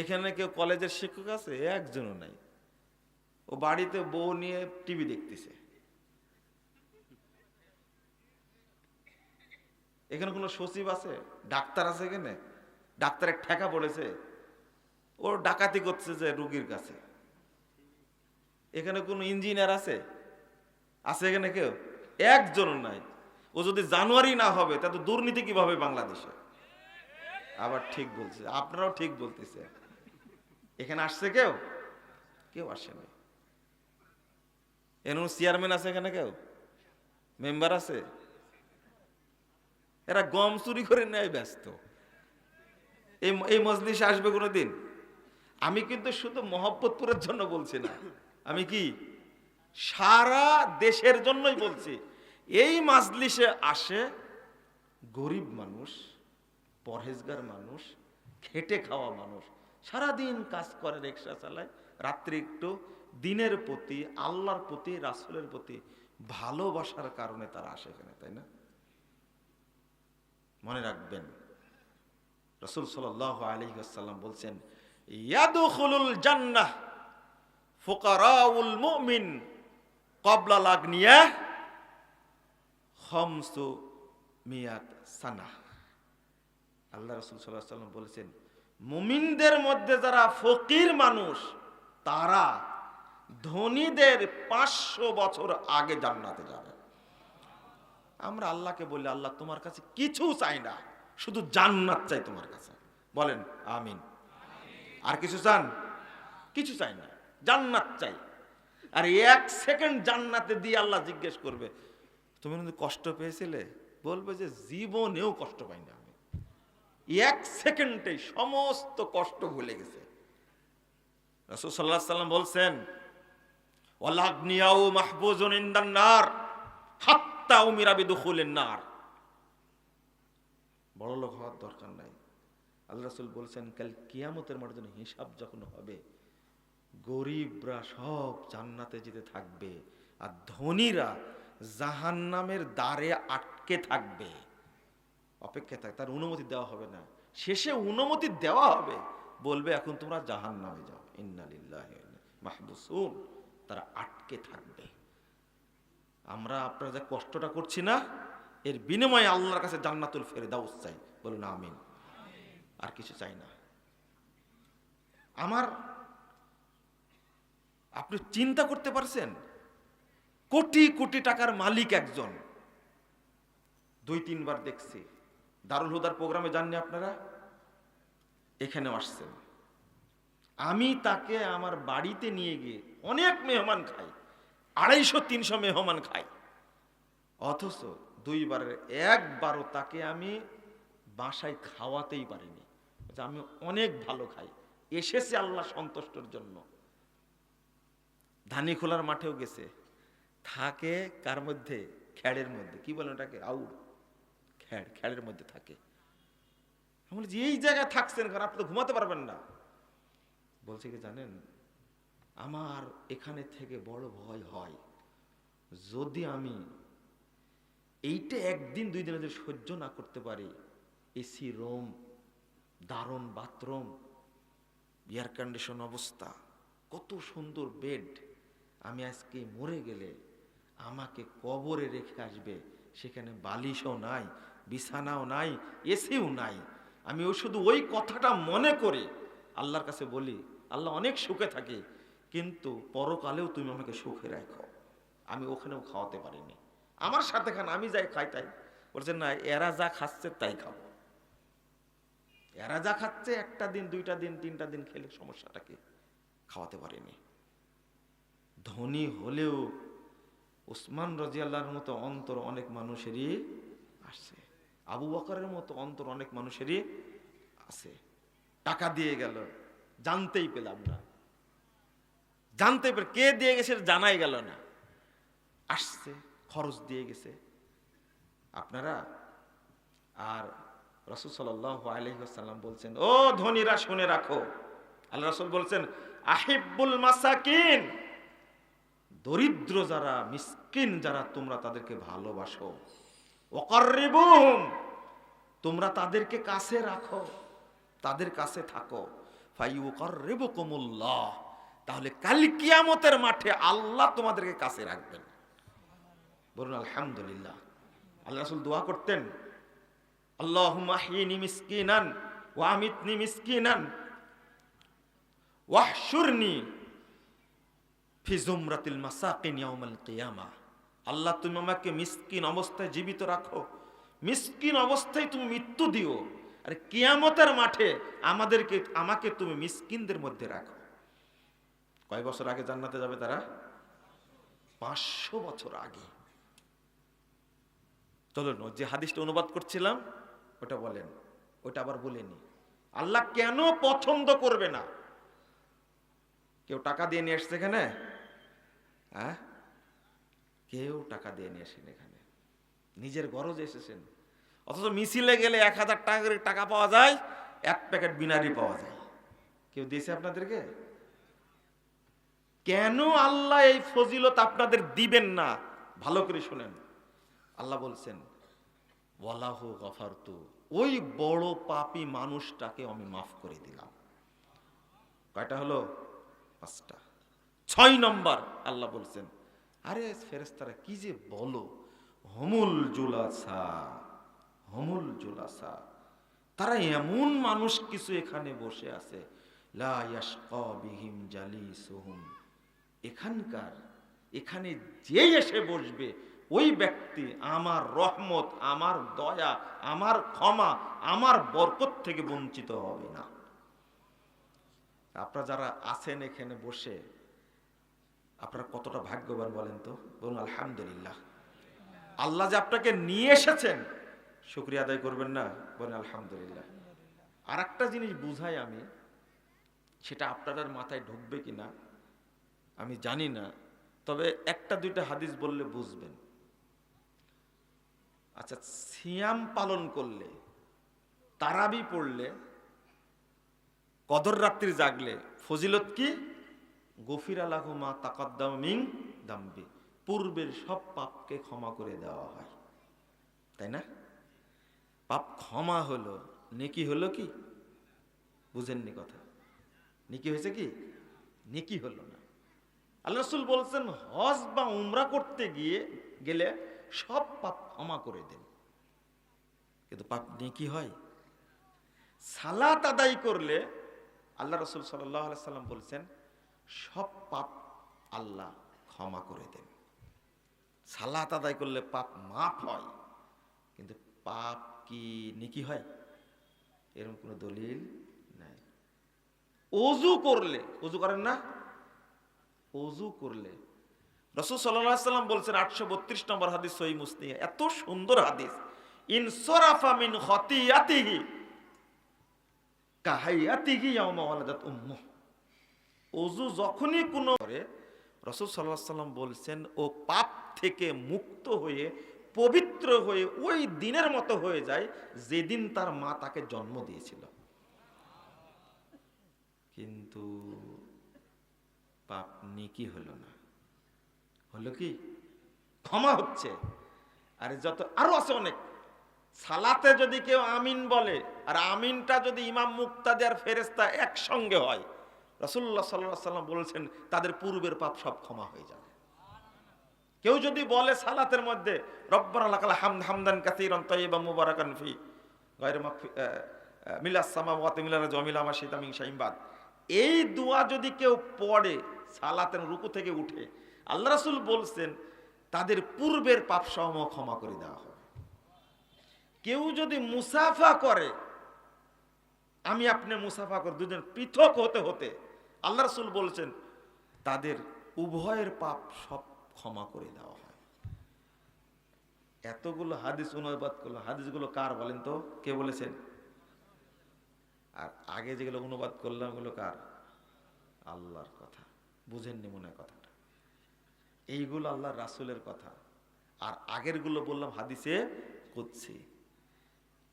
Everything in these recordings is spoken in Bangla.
এখানে কেউ কলেজের শিক্ষক আছে? একজনও নাই। ও বাড়িতে বউ নিয়ে টিভি দেখতেছে। এখানে কোনো সচিব আছে? ডাক্তার আছে এখানে? ডাক্তারের ঠেকা পড়েছে। ও ডাকাতি করছে যে রুগীর কাছে। এখানে কোনো ইঞ্জিনিয়ার আছে? আছে এখানে কেউ? একজনও নাই। ও যদি জানুয়ারি না হবে তা তো দুর্নীতি কীভাবে বাংলাদেশে? আবার ঠিক বলছে। আপনারাও ঠিক বলতেছে এখানে আসছে কেউ? কেউ আসেনি এর চেয়ারম্যান আছে এখানে কেউ? মেম্বার আছে? এরা গম চুরি করে নেয় ব্যস্ত। এই এই মজলিসে আসবে কোনো দিন আমি কিন্তু শুধু মহব্বতপুরের জন্য বলছি না। আমি কি? সারা দেশের জন্যই বলছি। এই মাজলিসে আসে গরিব মানুষ, পরহেজগার মানুষ, খেটে খাওয়া মানুষ সারাদিন কাজ করে রিক্সা চালায়। রাত্রি একটু দিনের প্রতি, আল্লাহর প্রতি, রাসুলের প্রতি ভালোবাসার কারণে তারা আসে এখানে, তাই না? মনে রাখবেন, রসুল সাল আলী আসাল্লাম বলছেন জান্নাহ কবলা লাগনিয়া সানা আল্লাহ রসুল সাল্লাহ সাল্লাম বলেছেন মুমিনদের মধ্যে যারা ফকির মানুষ, তারা ধনীদের পাঁচশো বছর আগে জান্নাতে যাবে। আমরা আল্লাহকে বলি, আল্লাহ, তোমার কাছে কিছু চাই না, শুধু জান্নাত চাই তোমার কাছে। বলেন, আমিন। আর কিছু চান? কিছু চাই না, জান্নাত চাই। আর এক সেকেন্ড জান্নাতে দিয়ে আল্লাহ জিজ্ঞেস করবে, তুমি কষ্ট পেয়েছিলে? বলবে যে, জীবনেও কষ্ট পাই না এক সেকেন্ডে সমস্ত কষ্ট ভুলে গেছে। রসুল সাল্লাম বলছেন ওয়ালাগনিয়াও মাহবুজুন ইনদান নার হাত্তা উমিরা বিদুখুলিন নার। বড় লোক হওয়ার দরকার নাই। আল্লাহ রাসূল বলছেন, কাল কিয়ামতের মাঠে যখন হিসাব যখন হবে, গরিবরা সব জান্নাতে যেতে থাকবে আর ধনীরা জাহান্নামের দ্বারে আটকে থাকবে। অপেক্ষায় থাক, তার অনুমতি দেওয়া হবে না। শেষে অনুমতি দেওয়া হবে। বলবে, এখন তোমরা জাহান নামে যাও ইন্নালিল্লাহ মাহবুসুন তারা আটকে থাকবে। আমরা আপনারা যে কষ্টটা করছি না, এর বিনিময়ে আল্লাহর কাছে জান্নাতুল ফেরদাউস চাই। বলুন, আমিন। আর কিছু চাই না। আমার, আপনি চিন্তা করতে পারছেন? কোটি কোটি টাকার মালিক একজন। দুই, তিনবার দেখছি। দারুল হুদার প্রোগ্রামে যাননি আপনারা? এখানেও আসছেন। আমি তাকে আমার বাড়িতে নিয়ে গিয়ে অনেক মেহমান খাই, আড়াইশো, তিনশো মেহমান খাই। অথচ দুইবারের একবারও তাকে আমি বাসায় খাওয়াতেই পারিনি। আমি অনেক ভালো খাই, এসেছে আল্লাহ সন্তুষ্টর জন্য। ধানি খোলার মাঠেও গেছে। থাকে কার মধ্যে? খ্যাড়ের মধ্যে। কি বলেন ওটাকে? আউর খ্যাড় খ্যাড়ের মধ্যে থাকে। আমি বলছি, এই জায়গায় থাকছেন কারণ আপনি ঘুমাতে পারবেন না। বলছে কি জানেন, আমার এখানে থেকে বড় ভয় হয়, যদি আমি এইটা একদিন, দুই দিনে যদি সহ্য না করতে পারি এসি রুম দারুণ বাথরুম এয়ার কন্ডিশন অবস্থা, কত সুন্দর বেড আমি আজকে মরে গেলে আমাকে কবরে রেখে আসবে, সেখানে বালিশও নাই বিছানাও নাই, এসিও নাই। আমি ওই শুধু ওই কথাটা মনে করে আল্লাহর কাছে বলি, আল্লাহ অনেক সুখে থাকে, কিন্তু পরকালেও তুমি আমাকে সুখে রাখো। আমি ওখানেও খাওয়াতে পারিনি। আমার সাথে খান, আমি যাই খাই তাই। বলছে, না, এরা যা খাচ্ছে তাই খাব। এরা যা খাচ্ছে, একটা দিন, দুইটা দিন, তিনটা দিন খেলে সমস্যাটা কি? খাওয়াতে পারিনি। ধনী হলেও ওসমান রাজিয়াল্লাহর মতো অন্তর অনেক মানুষেরই আসছে আবু বকরের মতো অন্তর অনেক মানুষেরই আছে। টাকা দিয়ে গেল, জানতেই পেলাম না। জানতে পেরে কে দিয়ে গেছে জানাই গেল না। আসছে, খরচ দিয়ে গেছে। আপনারা, আর রসুল সাল্লাহ আলহিহাসাল্লাম বলছেন, ও ধনীরা, শুনে রাখো। আল্লাহ রসুল বলছেন আহিবুল মাসাকিন। দরিদ্র যারা, মিসকিন যারা, তোমরা তাদেরকে ভালোবাসো। ওকারিবুম তোমরা তাদেরকে কাছে রাখো, তাদের কাছে থাকো। ফাইউকাররিবুকুমুল্লাহ, তাহলে কাল কিয়ামতের মাঠে আল্লাহ তোমাদেরকে কাছে রাখবেন। বলুন, আলহামদুলিল্লাহ। আল্লাহ রাসূল দোয়া করতেন, আল্লাহুম্মা আহইনি মিসকিনান ওয়া আমিতনি মিসকিনান ওয়াহশুরনি ফি জুমরাতিল মাসাকিন ইয়াউমাল কিয়ামা। আল্লাহ, তুমি আমাকে মিসকিন অবস্থায় জীবিত রাখো। মিসকিন অবস্থায় তুমি মৃত্যু দিও। আর কিয়ামতের মাঠে আমাদেরকে, আমাকে তুমি মিসকিনদের মধ্যে রাখো। কয় বছর আগে জান্নাতে যাবে তারা? পাঁচশো বছর আগে। চলুন যে হাদিসটা অনুবাদ করছিলাম, ওটা বলেন। ওটা আবার বলেনি। আল্লাহ কেন পছন্দ করবে না? কেউ টাকা দিয়ে নিয়ে আসছে এখানে? হ্যাঁ? কেউ টাকা দিয়ে নিয়ে আসেন এখানে। নিজের গরজ এসেছেন। অথচ মিছিলে গেলে এক হাজার টাকা করে টাকা পাওয়া যায়, এক প্যাকেট বিনারি পাওয়া যায়। কেউ দিয়েছে আপনাদেরকে? কেন আল্লাহ এই ফজিলত আপনাদের দিবেন না? ভালো করে শোনেন। আল্লাহ বলছেন, ওয়ালাহু গফারতু। ওই বড় পাপি মানুষটাকে আমি মাফ করে দিলাম। কয়টা হলো? পাঁচটা। ছয় নম্বর আল্লাহ বলছেন আরে ফেরেস্তারা কি যে বলো? হমুল জুলাসা হমুল জুলাসা। তারা এমন মানুষ কিছু এখানে বসে আছে। লা ইয়াশকা বিহিম জালিসুহুম। এখানকার, এখানে যে এসে বসবে, ওই ব্যক্তি আমার রহমত, আমার দয়া, আমার ক্ষমা, আমার বরকত থেকে বঞ্চিত হবে না। আপনারা যারা আছেন এখানে বসে আপনারা কতটা ভাগ্যবান বলেন তো? বলুন, আলহামদুলিল্লাহ। আল্লাহ যে আপনাকে নিয়ে এসেছেন, শুক্রিয়া আদায় করবেন না? বলেন, আলহামদুলিল্লাহ। আর একটা জিনিস বুঝাই আমি, সেটা আপনাদের মাথায় ঢুকবে কিনা, আমি জানি না। তবে একটা দুইটা হাদিস বললে বুঝবেন। আচ্ছা সিয়াম পালন করলে, তারাবি পড়লে, কদর রাত্রি জাগলে, ফজিলত কি? গফির আলাহুমা তাকদ্দাম দাম্বি। পূর্বের সব পাপকে ক্ষমা করে দেওয়া হয়। তাই না? পাপ ক্ষমা হলো, নেকি হলো কি? বুঝেননি কথা। নেকি হয়েছে কি? নেকি হলো না। আল্লাহ রসুল বলছেন, হজ বা উমরা করতে গিয়ে গেলে সব পাপ ক্ষমা করে দেন। কিন্তু পাপ নেকি হয়? সালাত আদায় করলে আল্লাহ রসুল সাল্লাহ সাল্লাম বলছেন সব পাপ আল্লাহ ক্ষমা করে দেন। সালাত আদায় করলে পাপ মাফ হয়, কিন্তু পাপ কি নেকি হয়? এরকম কোনো দলিল নাই। অজু করলে, অজু করেন না? অজু করলে। রসুল সাল্লাম বলছেন, আটশো বত্রিশ নম্বর হাদিস সহি মুসলিম, এত সুন্দর হাদিস। ইনসরাফা মিন খতিয়াতিহি কাহাইয়াতিহি ইয়াউমা ওয়ালাদাত উম্মুহ। অজু যখনই কোনো রসুল সাল্লাহ সাল্লাম বলছেন, ও পাপ থেকে মুক্ত হয়ে, পবিত্র হয়ে, ওই দিনের মতো হয়ে যায় যেদিন তার মা তাকে জন্ম দিয়েছিল। কিন্তু পাপ নেকি হলো না। হলো কি? ক্ষমা হচ্ছে। আরে যত, আরও আছে অনেক। সালাতে যদি কেউ আমিন বলে, আর আমিনটা যদি ইমাম মুক্তাদি আর ফেরেস্তা একসঙ্গে হয় রসুল্লাহ সাল্লাহ সাল্লাম বলেছেন, তাদের পূর্বের পাপ সব ক্ষমা হয়ে যাবে। কেউ যদি বলে সালাতের মধ্যে, রব্বানা লাকাল হামদ হামদান কাসীরান তাইয়িবান মুবারাকান ফি গায়রে মাগফি মিলাস জমিলা মা শিতা মিন এই দোয়া যদি কেউ পড়ে, সালাতের রুকু থেকে উঠে, আল্লাহ রাসূল বলছেন, তাদের পূর্বের পাপ সমূহ ক্ষমা করে দেওয়া হবে। কেউ যদি মুসাফা করে, আমি আপনি মুসাফা করে, দুজন পৃথক হতে হতে আল্লাহ রসুল বলছেন, তাদের উভয়ের পাপ সব ক্ষমা করে দেওয়া হয়। এতগুলো হাদিস অনুবাদ করল। হাদিসগুলো কার বলেন তো? কে বলেছেন? আর আগে যেগুলো অনুবাদ করলাম, ওগুলো কার? আল্লাহর কথা। বুঝেননি মনে কথাটা। এইগুলো আল্লাহ রাসুলের কথা। আর আগেরগুলো বললাম হাদিসে করছি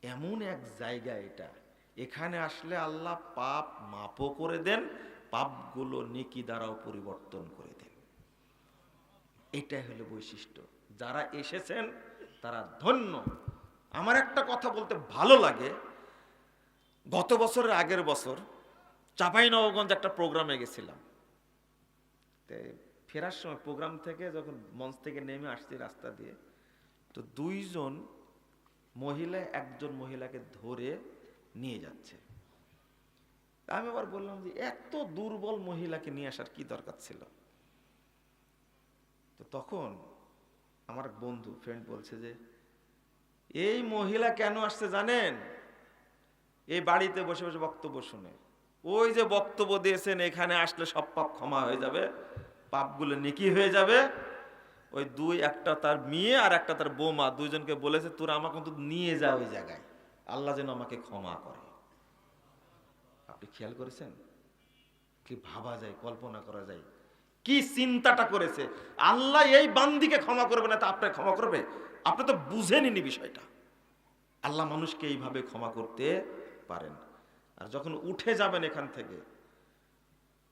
এমন এক জায়গা এটা। এখানে আসলে আল্লাহ পাপ মাপও করে দেন পাপগুলো নেকি দ্বারাও পরিবর্তন করে দেন। এটাই হলো বৈশিষ্ট্য। যারা এসেছেন, তারা ধন্য। আমার একটা কথা বলতে ভালো লাগে। গত বছরের আগের বছর চাপাই নবগঞ্জ একটা প্রোগ্রামে গেছিলাম। ফেরার সময় প্রোগ্রাম থেকে যখন মঞ্চ থেকে নেমে আসছি রাস্তা দিয়ে, তো দুইজন মহিলা, একজন মহিলাকে ধরে নিয়ে যাচ্ছে। আমি আবার বললাম যে এত দুর্বল মহিলাকে নিয়ে আসার কি দরকার ছিল? তো তখন আমার বন্ধু ফ্রেন্ড বলছে যে, এই মহিলা কেন আসছে জানেন? এই বাড়িতে বসে বসে বক্তব্য শুনে। ওই যে বক্তব্য দিয়েছেন, এখানে আসলে সব পাপ ক্ষমা হয়ে যাবে, পাপগুলো নেকি হয়ে যাবে। ওই দুই, একটা তার মেয়ে আর একটা তার বৌমা, দুইজনকে বলেছে, তোরা আমাকে কিন্তু নিয়ে যা ওই জায়গায়। আল্লাহ যেন আমাকে ক্ষমা করে। আপনি খেয়াল করেছেন? কি ভাবা যায়, কল্পনা করা যায়? কি চিন্তাটা করেছে? আল্লাহ এই বান্দিকে ক্ষমা করবে না তা আপনাকে ক্ষমা করবে? আপনি তো বুঝেনি বিষয়টা। আল্লাহ মানুষকে এইভাবে ক্ষমা করতে পারেন। আর যখন উঠে যাবেন এখান থেকে,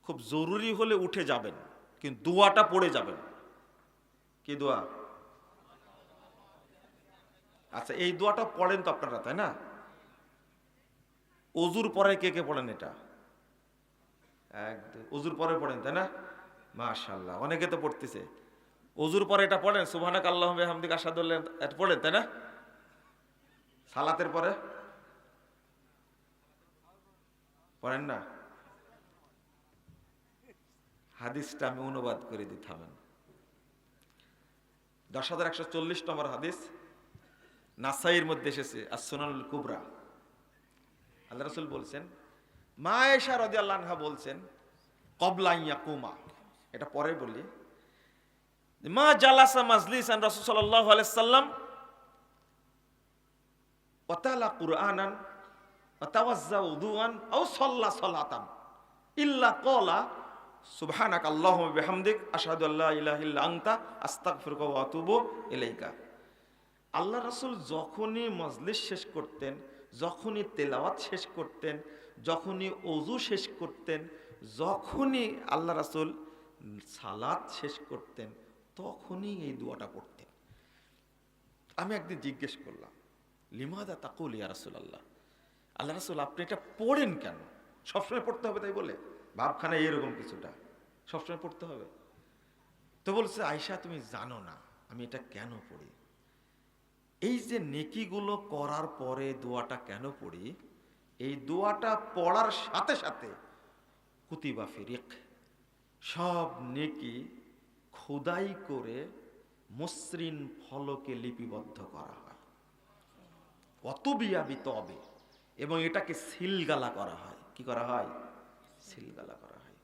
খুব জরুরি হলে উঠে যাবেন, কিন্তু দোয়াটা পড়ে যাবেন। কি দোয়া? আচ্ছা এই দোয়াটা পড়েন তো আপনারা, তাই না? অজুর পরে কে কে পড়েন এটা? একদম অজুর পরে পড়েন, তাই না? মাশাল্লাহ অনেকে তো পড়তেছে। অজুর পরে এটা পড়েন, সুবহানাক আল্লাহ হামদিক এটা পড়েন, তাই না? সালাতের পরে? পড়েন না? হাদিসটা আমি অনুবাদ করে থামেন। দশ হাজার একশো চল্লিশ নম্বর হাদিস নাসাইয়ের মধ্যে এসেছে আর কুবরা। আল্লাহ রসুল বলছেন মা এশা রদি আল্লাহা বলছেন কবলাইয়া কুমা এটা পরে বলি। মা জালাসা মাজলিস আন রসুল সাল্লাহ আলাইসাল্লাম ওয়াতালা কুরআনান ওয়াতাওয়াজ্জা উদুআন আও সাল্লা সালাতান। ইল্লা ক্বালা সুবহানাক আল্লাহুম্মা বিহামদিক, আশহাদু আল্লা ইলাহা ইল্লা আনতা, আস্তাগফিরুকা ওয়া আতুবু ইলাইকা। আল্লাহ রাসূল যখনই মজলিস শেষ করতেন যখনই তেলাওয়াত শেষ করতেন, যখনই অজু শেষ করতেন, যখনই আল্লাহ রাসূল সালাদ শেষ করতেন, তখনই এই দোয়াটা পড়তেন। আমি একদিন জিজ্ঞেস করলাম, লিমাদা তাকুল ইয়া রাসূলুল্লাহ? আল্লাহ রাসূল, আপনি এটা পড়েন কেন? সবসময় পড়তে হবে তাই বলে। ভাবখানা এরকম কিছুটা। সবসময় পড়তে হবে। তো বলছে আয়সা তুমি জানো না, আমি এটা কেন পড়ি? এই যে নেকিগুলো করার পরে দোয়াটা কেন পড়ি? এই দোয়াটা পড়ার সাথে সাথে কুতিবা ফিরিক, সব নেকি খোদাই করে মসৃণ ফলকে লিপিবদ্ধ করা হয়। কত বিয়াবি তবে, এবং এটাকে সিলগালা করা হয়। কি করা হয়? সিলগালা করা হয়।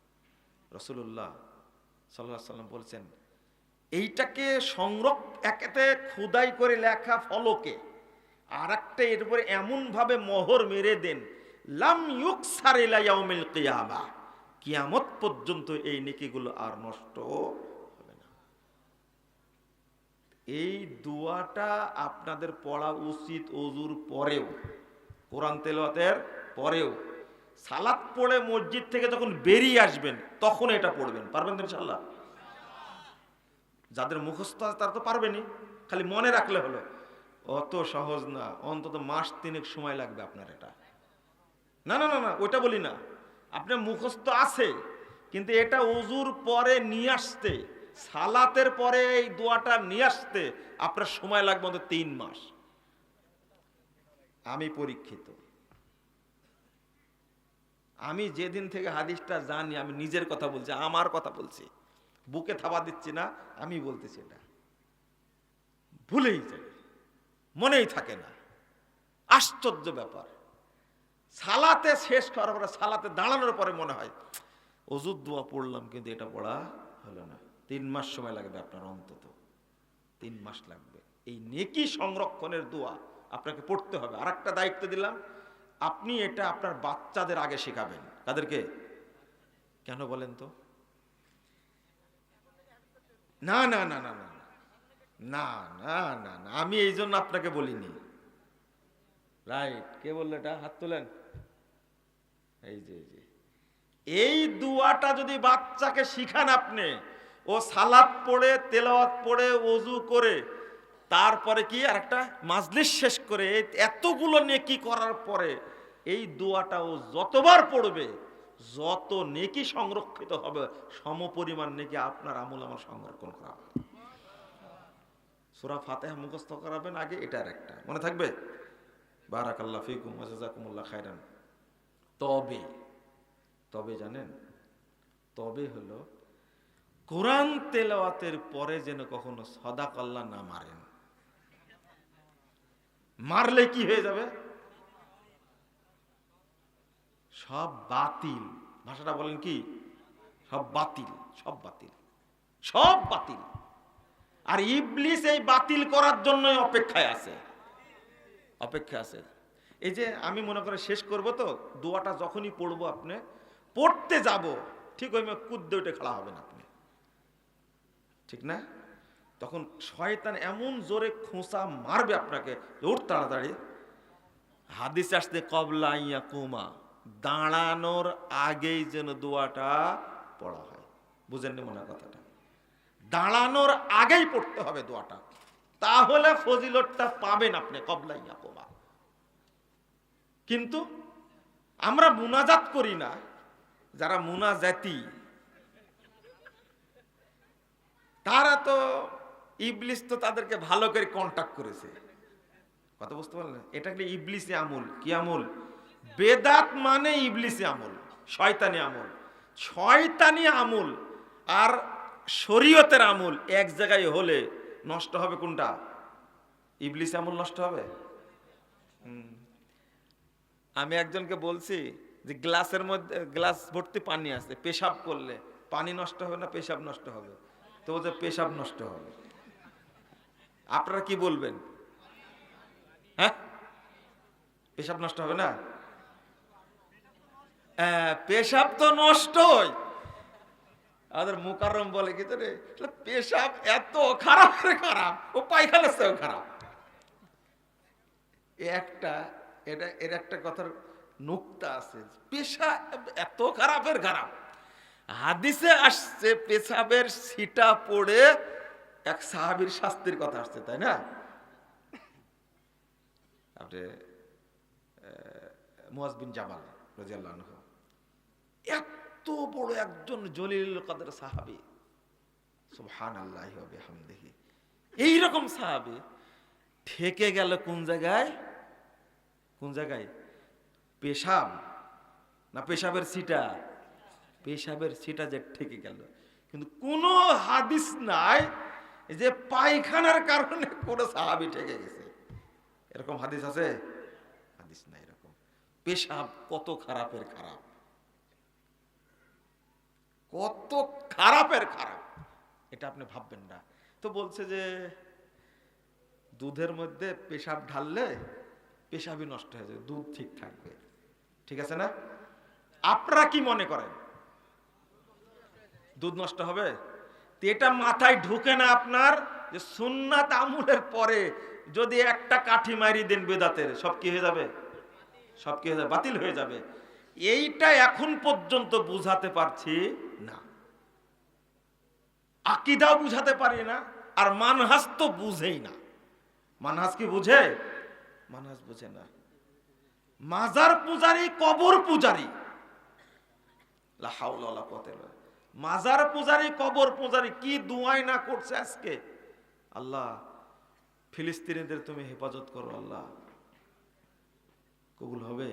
রসুল্লাহ সাল্লাহ সাল্লাম বলছেন এইটাকে সংরক্ষ একেতে খুদাই করে লেখা ফলকে আর একটা এর উপরে এমনভাবে মোহর মেরে দেন, লাম ইউক সারেলাইয়াউমিল কিয়ামা। কিয়ামত পর্যন্ত এই নেকিগুলো আর নষ্ট হবে না। এই দোয়াটা আপনাদের পড়া উচিত অজুর পরেও, কোরআন তেলাওয়াতের পরেও। সালাত পড়ে মসজিদ থেকে যখন বেরিয়ে আসবেন, তখন এটা পড়বেন, পারবেন তো ইনশাল্লাহ যাদের মুখস্থ আছে তারা তো পারবেনই খালি মনে রাখলে হলো। অত সহজ না, অন্তত মাস তিনেক সময় লাগবে আপনার এটা। না না না না, ওইটা বলি না। আপনার মুখস্থ আছে, কিন্তু এটা অজুর পরে নিয়ে আসতে, সালাতের পরে এই দোয়াটা নিয়ে আসতে আপনার সময় লাগবে অন্তত তিন মাস। আমি পরীক্ষিত। আমি যেদিন থেকে হাদিসটা জানি, আমি নিজের কথা বলছি, আমার কথা বলছি। বুকে থাবা দিচ্ছি না, আমি বলতেছি এটা। ভুলেই যাই মনেই থাকে না। আশ্চর্য ব্যাপার। সালাতে শেষ করার পরে, সালাতে দাঁড়ানোর পরে মনে হয় অজুর দোয়া পড়লাম কিন্তু এটা পড়া হলো না। তিন মাস সময় লাগবে আপনার অন্তত। তিন মাস লাগবে। এই নেকি সংরক্ষণের দোয়া আপনাকে পড়তে হবে। আর একটা দায়িত্ব দিলাম, আপনি এটা আপনার বাচ্চাদের আগে শেখাবেন। তাদেরকে কেন বলেন তো? না না না না না না না না না, আমি এই জন্য আপনাকে বলিনি। রাইট কে বলল এটা? হাত তোলেন। এই যে এই যে। এই দুয়াটা যদি বাচ্চাকে শিখান আপনি, ও সালাদ পড়ে, তেলাওয়াত পড়ে অজু করে, তারপরে কি আর একটা মাজলিস শেষ করে এতগুলো নিয়ে কি করার পরে এই দোয়াটা ও যতবার পড়বে যত নেকি সংরক্ষিত হবে, সমপরিমাণ নেকি আপনার আমল আমার সংরক্ষণ করা হবে। সুরা ফাতেহা মুখস্থ করাবেন আগে, এটার একটা। মনে থাকবে? বারাকাল্লাহ ফিকুম ওয়াজাকুমুল্লাহ খায়রান। তবে তবে জানেন? তবে হলো, কোরআন তেলাওয়াতের পরে যেন কখনো সদাকাল্লা না মারেন। মারলে কি হয়ে যাবে? সব বাতিল। ভাষাটা বলেন কি? সব বাতিল সব বাতিল সব বাতিল। আর ইবলিস এই বাতিল করার জন্যই অপেক্ষায় আছে। অপেক্ষা আছে। এই যে আমি মনে করে শেষ করব তো, দোয়াটা যখনই পড়ব আপনি, পড়তে যাব, ঠিক ওই কুদ্দে উঠে খেলা হবেন আপনি। ঠিক না? তখন শয়তান এমন জোরে খোঁচা মারবে আপনাকে উঠ তাড়াতাড়ি। হাদিস আসতে কবলা ইয়া কুমা দাঁড়ানোর আগেই যেন দোয়াটা পড়া হয়। বুঝেননি মনে কথাটা? দাঁড়ানোর আগেই পড়তে হবে দোয়াটা। তাহলে ফজিলতটা পাবেন আপনি কবলা ইয়া কুমা কিন্তু আমরা মুনাজাত করি না, যারা মুনাজাতি। তারা তো ইবলিস তো তাদেরকে ভালো করে কন্টাক্ট করেছে। কথা বুঝতে পারলেন? এটা কি ইবলিসে আমল? কি আমল? বেদাত মানে ইবলিসে আমল, শয়তানি আমল। শয়তানি আমল আর শরীয়তের আমল এক জায়গায় হলে নষ্ট হবে কোনটা? ইবলিসে আমল নষ্ট হবে। আমি একজনকে বলছি যে গ্লাসের মধ্যে, গ্লাস ভর্তি পানি আছে, পেশাব করলে। পানি নষ্ট হবে না পেশাব নষ্ট হবে? তো বলছে, পেশাব নষ্ট হবে। আপনারা কি বলবেন? হ্যাঁ? পেশাব নষ্ট হবে না? হ্যাঁ, পেশাব তো নষ্টই। আমাদের মুকাররম বলে কি রে পেশাব এত খারাপ খারাপ ও পায়খানার চেয়েও খারাপ। একটা এটা এর একটা কথার নুক্তা আছে পেশা এত খারাপের খারাপ। হাদিসে আসছে পেশাবের সিটা পড়ে এক সাহাবীর শাস্তির কথা আসছে তাই না? আপনি মুয়াজ বিন জামাল রাজিয়াল্লাহু এত বড় একজন জলিল কদর সাহাবী। সুবহানাল্লাহি ওয়া বিহামদিহি। এই রকম সাহাবী ঠেকে গেল কোন জায়গায়? কোন জায়গায়? পেশাব না পেশাবের সিটা? পেশাবের সিটা যে ঠেকে গেল। কিন্তু কোনো হাদিস নাই যে পায়খানার কারণে কোনো সাহাবি ঠেকে গেছে। এরকম হাদিস আছে? হাদিস নাই এরকম। পেশাব কত খারাপের খারাপ। কত খারাপের খারাপ। এটা আপনি ভাববেন না। তো বলছে যে, দুধের মধ্যে পেশাব ঢাললে পেশাবই নষ্ট হয়ে যাবে, দুধ ঠিক থাকবে। ঠিক আছে না? আপনারা কি মনে করেন? দুধ নষ্ট হবে? তো এটা মাথায় ঢুকে না আপনার যে সুন্নাত আমুলের পরে যদি একটা কাঠি মারি দেন বেদাতের, সব কি হয়ে যাবে? সব কি হয়ে যাবে? বাতিল হয়ে যাবে। এইটা এখন পর্যন্ত বুঝাতে পারছি আকিদাও বুঝাতে পারি না, আর মানহাস তো বুঝেই না। মানহাস কি বুঝে? মানহাস বুঝে না। মাজার পূজারি, কবর পূজারি। মাজার পূজারি, কবর পূজারি কি দুয়াই না করছে আজকে? আল্লাহ, ফিলিস্তিনিদের তুমি হেফাজত করো, আল্লাহ। কবুল হবে?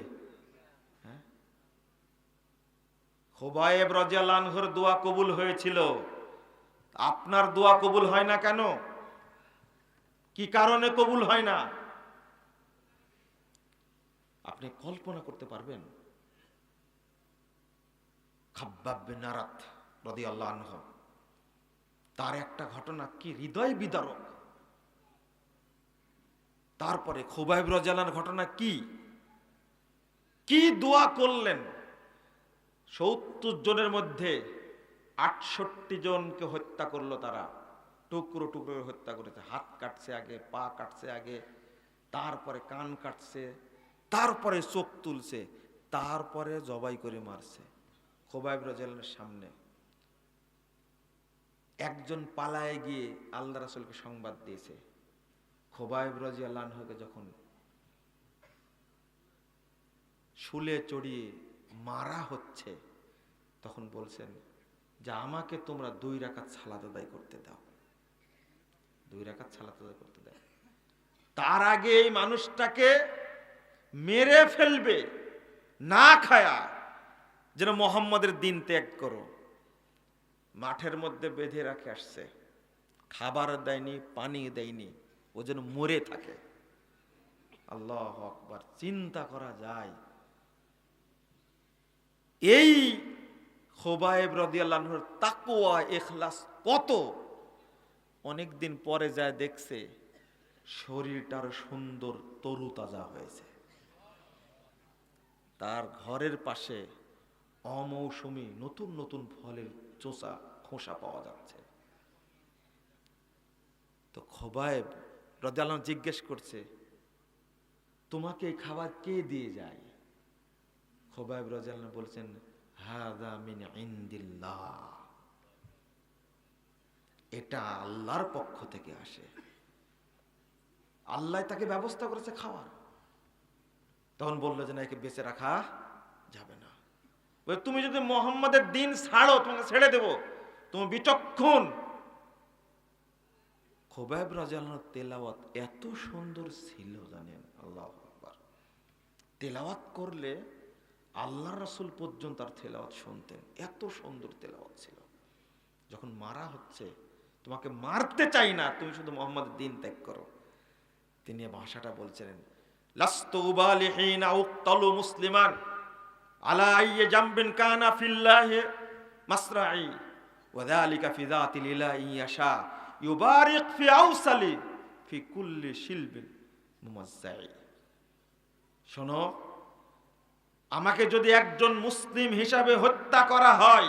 হ্যাঁ? খোবায়েব রাজিয়াল্লাহর দোয়া কবুল হয়েছিল। আপনার দোয়া কবুল হয় না কেন? কি কারণে কবুল হয় না? আপনি কল্পনা করতে পারবেন? নারাত আনহু, তার একটা ঘটনা কি হৃদয় বিদারক? তারপরে খোবাইব রাজালার ঘটনা কি? কি দোয়া করলেন? সত্তর জনের মধ্যে আটষট্টি জনকে হত্যা করল তারা। টুকরো টুকরো হত্যা করেছে। হাত কাটছে আগে, পা কাটছে আগে, তারপরে কান কাটছে, তারপরে চোখ তুলছে, তারপরে জবাই করে মারছে খোবাইব রাজালের সামনে। একজন পালায় গিয়ে আল্লাহ রাসুলকে সংবাদ দিয়েছে। খোবাইব রাজি আল্লাহকে যখন শুলে চড়িয়ে মারা হচ্ছে, তখন বলছেন যে আমাকে তোমরা দুই রাকাত সালাত আদায় করতে দাও। দুই রাকাত সালাত আদায় করতে দাও। তার আগে এই মানুষটাকে মেরে ফেলবে, না খায়া, যেন মোহাম্মদের দিন ত্যাগ করো। মাঠের মধ্যে বেঁধে রাখে আসছে। খাবার দেয়নি, পানি দেয়নি, ও যেন মরে থাকে। আল্লাহ আকবার, চিন্তা করা যায়। এই খোবায়েব রদিয়াল্লাহর তাকুয়া এখলাস কত? অনেকদিন পরে যায় দেখছে শরীরটার সুন্দর তরুতাজা হয়েছে। তার ঘরের পাশে অমৌসুমি নতুন নতুন ফলের চোষা, খোসা পাওয়া যাচ্ছে। তো খোবায়েব রদালাম জিজ্ঞেস করছে, তোমাকে খাবার কে দিয়ে যায়? খোবায়েব রাজাল্লাহ বলছেন হাদা মিন ইন্দিল্লাহ। এটা আল্লাহর পক্ষ থেকে আসে। আল্লাহ তাকে ব্যবস্থা করেছে খাওয়ার। তখন বলল যে না, একে বেঁচে রাখা যাবে না। তুমি যদি মোহাম্মদের দিন ছাড়ো, তোমাকে ছেড়ে দেব, তুমি বিচক্ষণ। খোবাইব রাজানোর তেলাওয়াত এত সুন্দর ছিল জানেন, আল্লাহ তেলাওয়াত করলে আল্লাহ রাসুল পর্যন্ত তার তেলাওয়াত শুনতেন। এত সুন্দর তেলাওয়াত ছিল। যখন মারা হচ্ছে, তোমাকে মারতে চাই না, তুমি শুধু মোহাম্মদের দিন ত্যাগ করো। তিনি ভাষাটা বলছিলেন মুসলিমান, আলা আইয়ে জামবিন কানা ফিল্লাহি মাসরাই ওয়াযালিকা ফি যাতিল ইলাহি ইয়াশা, ইউবারিক ফি আউসালি ফি কুল্লি শিলবিন মুমাজ্জাই। শোনো আমাকে যদি একজন মুসলিম হিসাবে হত্যা করা হয়,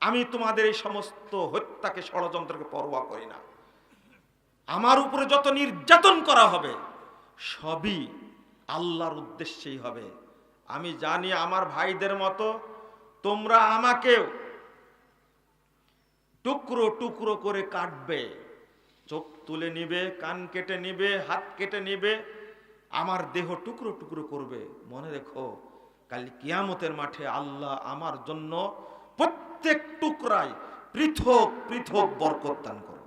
আমি তোমাদের এই সমস্ত হত্যাকে ষড়যন্ত্রকে পরোয়া করি না। আমার উপরে যত নির্যাতন করা হবে, সবই আল্লাহর উদ্দেশ্যেই হবে। আমি জানি আমার ভাইদের মতো তোমরা আমাকেও টুকরো টুকরো করে কাটবে। চোখ তুলে নিবে, কান কেটে নিবে, হাত কেটে নিবে আমার দেহ টুকরো টুকরো করবে। মনে রেখো, কাল কিয়ামতের মাঠে আল্লাহ আমার জন্য প্রত্যেক টুকরায় পৃথক পৃথক বরকত দান করবে।